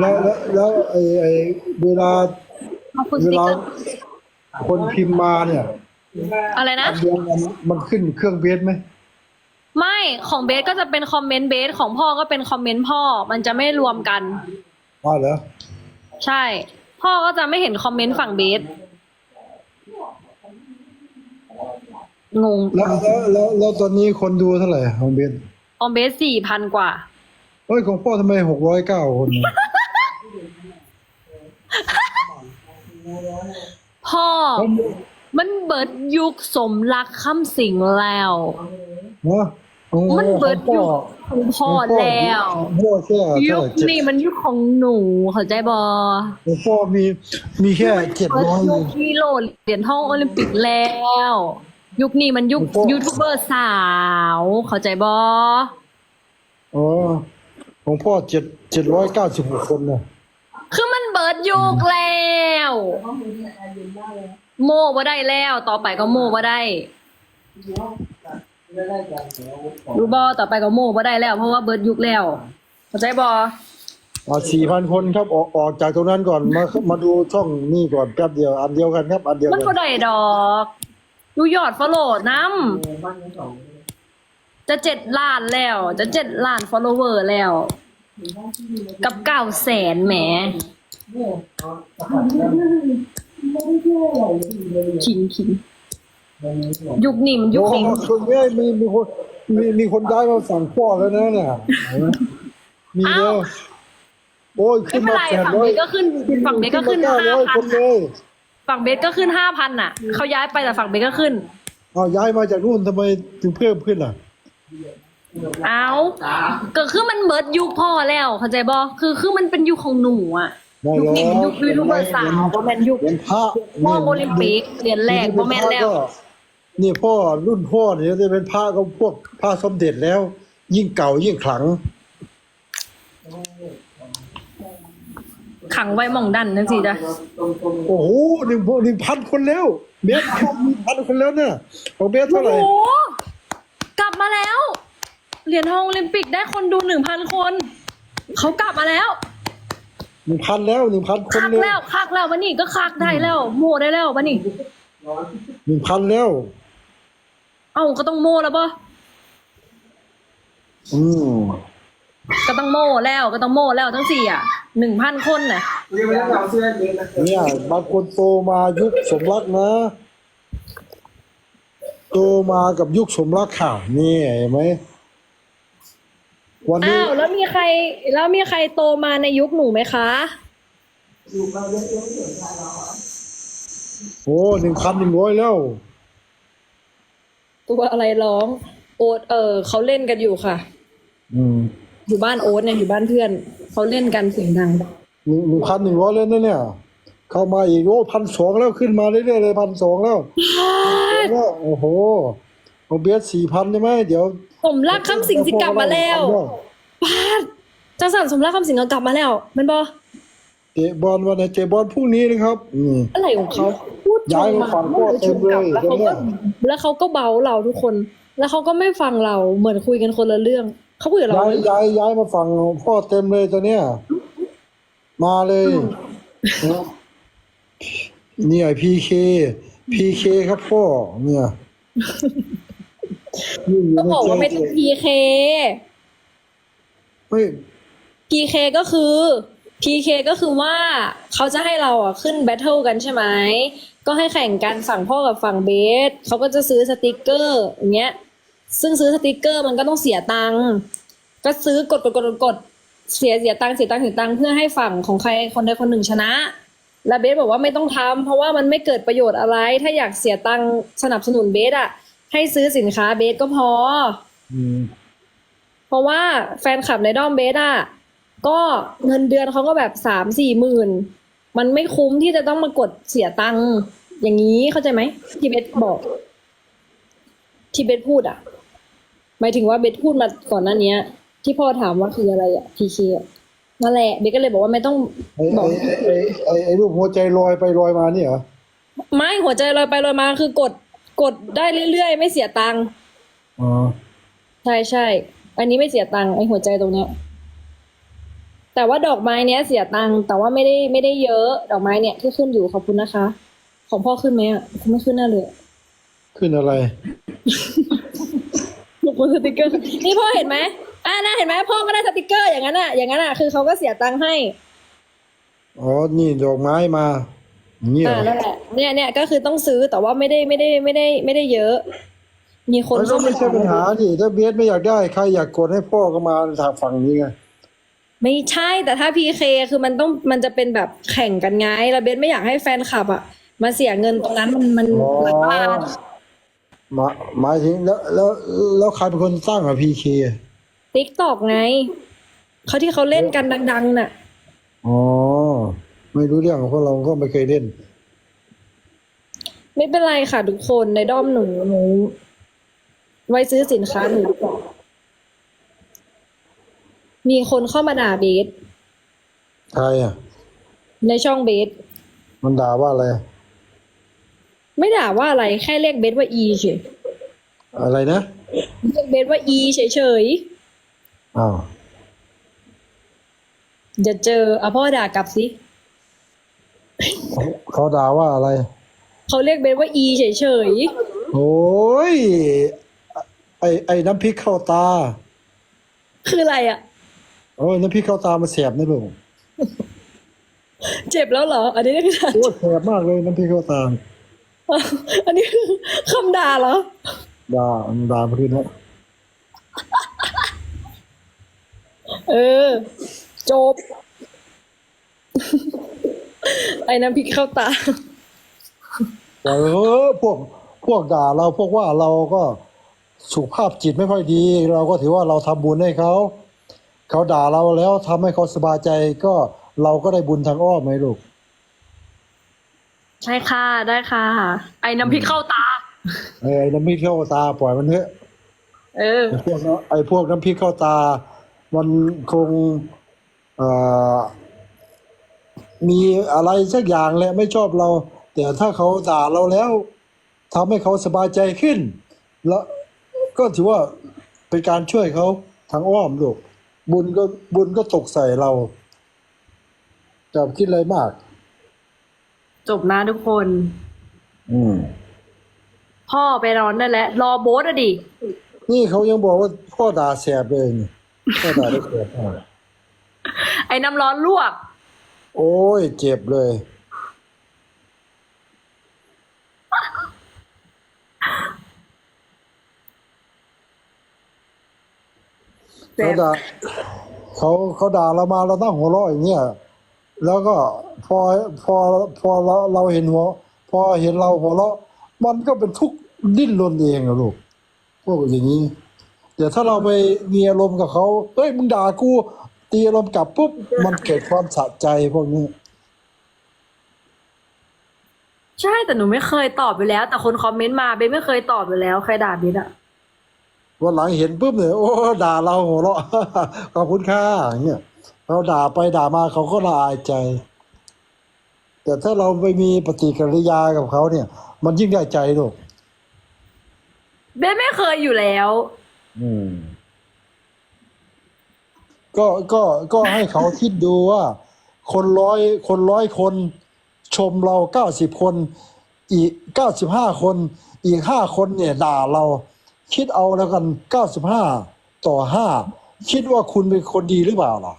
แล้วแล้วแล้วไอ้ไอ้เวลาขอบคุณสเวติ๊กลาเกอร์คนพิมพ์มาเนี่ยอะไรนะอันเดียวกันมันขึ้นเครื่องเบสไหมไม่ของเบสก็จะเป็นคอมเมนต์เบสของพ่อก็เป็นคอมเมนต์พ่อ มันจะไม่รวมกัน อ๋อเหรอใช่ พ่อก็จะไม่เห็นคอมเมนต์ฝั่งเบสงงแล้วแล้วแล้วแล้วตอนนี้คนดูเท่าไหร่ของเบสของเบสสี่พันกว่า เฮ้ยของพ่อทำไมหกร้อยเก้าคนเนี่ย พ่อ มันเบิดยุคสมรักคำสิงแล้ว เนาะโอ้มันเบิดของยุพ่อคของพ่อแล้วพ่อแค่เท่ายุไหร่คเจ็ดนี้มันยุคของหนูเข้าใจบอของพ่อมีมีแค่เจ็ดเบิดร้อยยุคฮีโร่เหรียญทองโอลิมปิกแล้ว ยุคนี้มันยุคของพ่อยูทูบเบอร์สาว เข้าใจบออ๋อของพ่อเจ็ดเจ็ดร้อยเก้าสิบหกคนเนี่ย คือมันเบิดยุคแล้ว โม่บ่ได้แล้ว ต่อไปก็โม่บ่ได้รู้บอต่อไปก็โม่บ่ได้แล้ว เพราะว่าเบิดยุคแล้วเข้าใจบออ่าสี่พันคนครับออกออกจากตรงนั้นก่อนมามาดูช่องนี่ก่อนแป๊บเดียวอันเดียวกันครับอันเดียวมันกัก็นได้ดอกดูยอดฟอลโล่น้ำจะเจ็ดล้านแล้ว จะเจ็ดล้านฟอลโลเวอร์แล้ว กับเก้าแสนแหมขิงขิงยุคนี้มันยุคโอ้ของคนเนี้ยมีมีคนมีมีคนย้ายมาสั่งพ่อแล้วนะเนี่ยมีแล้วโอ้ยไม่ขึ้นเป็นมาไรแปดฝั่งร้อยเบสก็ขึ้นฝั่งเบสก็ขึ้นเก้าห้าร้อยพัคนนเลยฝั่งเบสก็ขึ้นห้าพันอะเขาย้ายไปแต่ฝั่งเบสก็ขึ้นเอาย้ายมาจากนู่นทำไมถึงเพิ่มขึ้นล่ะ เอาก็คือมันเบิดยุคพ่อแล้วเข้าใจบอคือคือมันเป็นยุคของหนูอะได้ยุคแล้วนี้มันยุคยูทูบเบอร์สาวบ่แม่นยุคเป็นพระพ่อโอลิมปิกเหรียญแรกบ่แม่นแล้วนี่พ่อรุ่นพ่อเนี่ยจะเป็นพระก็พวกพระสมเด็จแล้ว ยิ่งเก่ายิ่งขลังขังไว้หมองดันนั่นสิจ้ะโอ้โหหนึ่งหนึ่งพันคนแล้วเบสหนึ่งพันคนแล้วเนี่ยของเบสโอ้เท่าไหร่โหกลับมาแล้ว เหรียญทองโอลิมปิกได้คนดูหนึ่งพันคน เขากลับมาแล้วหนึ่งพันแล้วหนึ่งพันคนคักเลยแล้วคักแล้ววันนี้ก็คักได้แล้ว โม่ได้แล้ววันนี้หนึ่งพันแล้ว เอ้าก็ต้องโม่แล้วปะอืมก็ต้องโม่แล้วก็ต้องโม่แล้วทั้งสี่อะหนึ่งพันคนน่ะเนี่ยบางคนโตมายุคสมรักนะ โตมากับยุคสมรักข่าวนี่เห็นไหม วันนี้อ้าวแล้วมีใคร แล้วมีใครโตมาในยุคหนูไหมคะโอ้หนึ่งพันหนึ่งร้อยแล้ว ตัวอะไรร้อง โอ๊ตเออเขาเล่นกันอยู่ค่ะ อืมอยู่บ้านโอ๊ตเนี่ยอยู่บ้านเพื่อนเขาเล่นกันเสียงดังหนึ่งหนึ่งพันหนึ่งร้อยแล้วนะเนี่ย เข้ามาอีกโอ้พันสองแล้วขึ้นมาเรื่อยๆเลยพันสองแล้วแล้วโอ้โห ของเบสสี่พันใช่ไหมเดี๋ยวผมรักคำสิงสิกลับมาแล้วปาดจังสันสมรักคำสิงก็กลับมาแล้วแมันบอเตะบอลวันไหนเตะบอลพรุ่งนี้นะครับอืมอะไรของเขาพูดชย้ายมมามาฝั่งพ่อเต็มเลยแล้วเขาเดี๋ยวก็เนี่ยแล้วเขาก็เบาเราทุกคน แล้วเขาก็ไม่ฟังเราเหมือนคุยกันคนละเรื่องเขาคุยกับเราย้ายย้ายย้ายมาฝั่งพ่อเต็มเลยตอนเนี้ยมาเลยเนี่ยพีเคพีเคครับพ่อเนี่ยนี่อยู่ ก็ในบอกใจว่าไม่ต้อง PK เฮ้ย PK ก็คือ PK ก็คือว่าเขาจะให้เราอะขึ้นแบทเทิลกันใช่ไหม ก็ให้แข่งกันฝั่งพ่อกับฝั่งเบสเขาก็จะซื้อสติกเกอร์อย่างเงี้ย ซึ่งซื้อสติกเกอร์มันก็ต้องเสียตังค์ก็ซื้อกดกดกดกดกดเสียเสียตังค์เสียตังค์เสียตังค์เพื่อให้ฝั่งของใครคนใดคนหนึ่งชนะ แล้วเบสบอกว่าไม่ต้องทำเพราะว่ามันไม่เกิดประโยชน์อะไร ถ้าอยากเสียตังค์สนับสนุนเบสอะ ให้ซื้อสินค้าเบสก็พอ อืม เพราะว่าแฟนคลับในด้อมเบสอะก็เงินเดือนเขาก็แบบสามสี่หมื่นมันไม่คุ้มที่จะต้องมากดเสียตังค์อย่างนี้เข้าใจไหมที่เบสบอก ที่เบสพูดอะ หมายถึงว่าเบสพูดมาก่อนหน้าเนี้ยที่พ่อถามว่าคืออะไรอะพีเคนั่นแหละเบสก็เลยบอกว่าไม่ต้องไอ้บอก ไอ้ไอ้ไอ้ไอ้รูปหัวใจลอยไปลอยมาเนี่ยเหรอไม่หัวใจลอยไปลอยมาคือกด กดได้เรื่อยๆ ไม่เสียตังค์อ๋อใช่ใช่อันนี้ไม่เสียตังค์ไอหัวใจตรงเนี้ยแต่ว่าดอกไม้เนี้ยเสียตังค์แต่ว่าไม่ได้ไม่ได้เยอะ ดอกไม้เนี่ยที่ขึ้นอยู่ขอบคุณนะคะ ของพ่อขึ้นไหมอะไม่ขึ้นแน่เลยขึ้นอะไรขอบคุณสติกเกอร์ นี่พ่อเห็นไหมอ่าน่าเห็นไหมพ่อก็ได้สติกเกอร์อย่างนั้นอะอย่างนั้นอะคือเขาก็เสียตังค์ให้ อ๋อ นี่ดอกไม้มาอย่าง เนี่ยอ่านั่นแหละเนี่ยเนี่ยก็คือต้องซื้อแต่ว่าไม่ได้ไม่ได้ไม่ได้ไม่ได้เยอะ มีคนมันก็เข้ามาไม่ใช่ปัญหาดิถ้าเบสไม่อยากได้ใครอยากกดให้พ่อก็มาทางฝั่งนี้ไงไม่ใช่แต่ถ้าพีเคคือมันต้องมันจะเป็นแบบแข่งกันไงแล้วเบนไม่อยากให้แฟนคลับอะมาเสียเงินตรงนั้นมันมันอ๋อหลักล้านหมายหมายถึงแล้วแล้วแล้วใครเป็นคนสร้างอะพีเคติ๊กตอกไงเขาที่เขาเล่นกันดัง ๆ น่ะ อ๋อ ไม่รู้เรื่องเพราะเราก็ไม่เคยเล่น ไม่เป็นไรค่ะทุกคนในด้อมหนูหนูไว้ซื้อสินค้าหนูดีกว่ามีคนเข้ามาด่าเบสใครอะ ในช่องเบสมันด่าว่าอะไร ไม่ด่าว่าอะไรแค่เรียกเบสว่าอีเฉยอะไรนะเรียกเบสว่าอีเฉยอ้าวๆจะเจออะพ่อด่ากลับสิ เขาด่าว่าอะไร เขาเรียกเบสว่าอีเฉยโอ้ย ไอไอ้น้ำพริกเข้าตา ๆ คืออะไรอะ โอ้ยน้ำพริกเข้าตามาแสบนะลูกเจ็บแล้วเหรอ อันนี้คือ โอ้ยแสบมากเลยน้ำพริกเข้าตา อันนี้คือคำด่าเหรอ ด่าด่ามาคืนแล้วเออ จบ ไอ้น้ำพริกเข้าตา เออพวกพวกด่าเราพวกว่าเราก็สุขภาพจิตไม่ค่อยดี เราก็ถือว่าเราทำบุญให้เขา เขาด่าเราแล้วทำให้เขาสบายใจก็เราก็ได้บุญทางอ้อมไหมลูก ใช่ค่ะได้ค่ะ ไอ้น้ำพริกเข้าตา เออไอ้น้ำพริกเข้าตาปล่อยมันเถอะเออ ไอ้พวกนั้นไอ้พวกน้ำพริกเข้าตา มันคงเอ่อ มีอะไรสักอย่างแหละไม่ชอบเรา แต่ถ้าเขาด่าเราแล้วทำให้เขาสบายใจขึ้น แล้วก็ถือว่าเป็นการช่วยเขาทางอ้อมลูกบุญก็บุญก็ตกใส่เราจะคิดอะไรมาก จบนะทุกคน อืมพ่อไปนอนนั่นแหละรอโบ๊ทอะดิ นี่เขายังบอกว่าพ่อด่าแสบเลยนี่พ่อด่าได้แสบมากไอ้น้ำร้อนลวก โอ้ย เจ็บเลย เจ็บเขาด่าเขาเขาด่าเรามาเราตั้งหัวเราะอย่างเงี้ยแล้วก็พอพอพอเราเราเห็นหัว พอเห็นเราหัวเราะมันก็เป็นทุกข์ดิ้นรนเองอะลูกพวกอย่างนี้แต่ถ้าเราไปมีอารมณ์กับเขาเฮ้ยมึงด่ากู ตีอารมณ์กลับปุ๊บมันเกิดความสะใจพวกนี้ ใช่แต่หนูไม่เคยตอบไปแล้ว แต่คนคอมเมนต์มาเบนไม่เคยตอบไปแล้วใครด่าเบนอะวันหลังเห็นปุ๊บเนี่ยโอ้ด่าเราหัวเราะขอบคุณค่าอย่างเงี้ยเราด่าไปด่ามาเขาก็ละอายใจ แต่ถ้าเราไปมีปฏิกิริยากับเขาเนี่ย มันยิ่งได้ใจลูกเบนไม่เคยอยู่แล้ว อืม ก็ก็ก็ให้เขาคิดดูว่า คนร้อยคนร้อยคนชมเราเก้าสิบคน อีกเก้าสิบห้าคน อีกห้าคนเนี่ยด่าเรา คิดเอาแล้วกันเก้าสิบห้าต่อห้าคิดว่าคุณเป็นคนดีหรือเปล่าล่ะ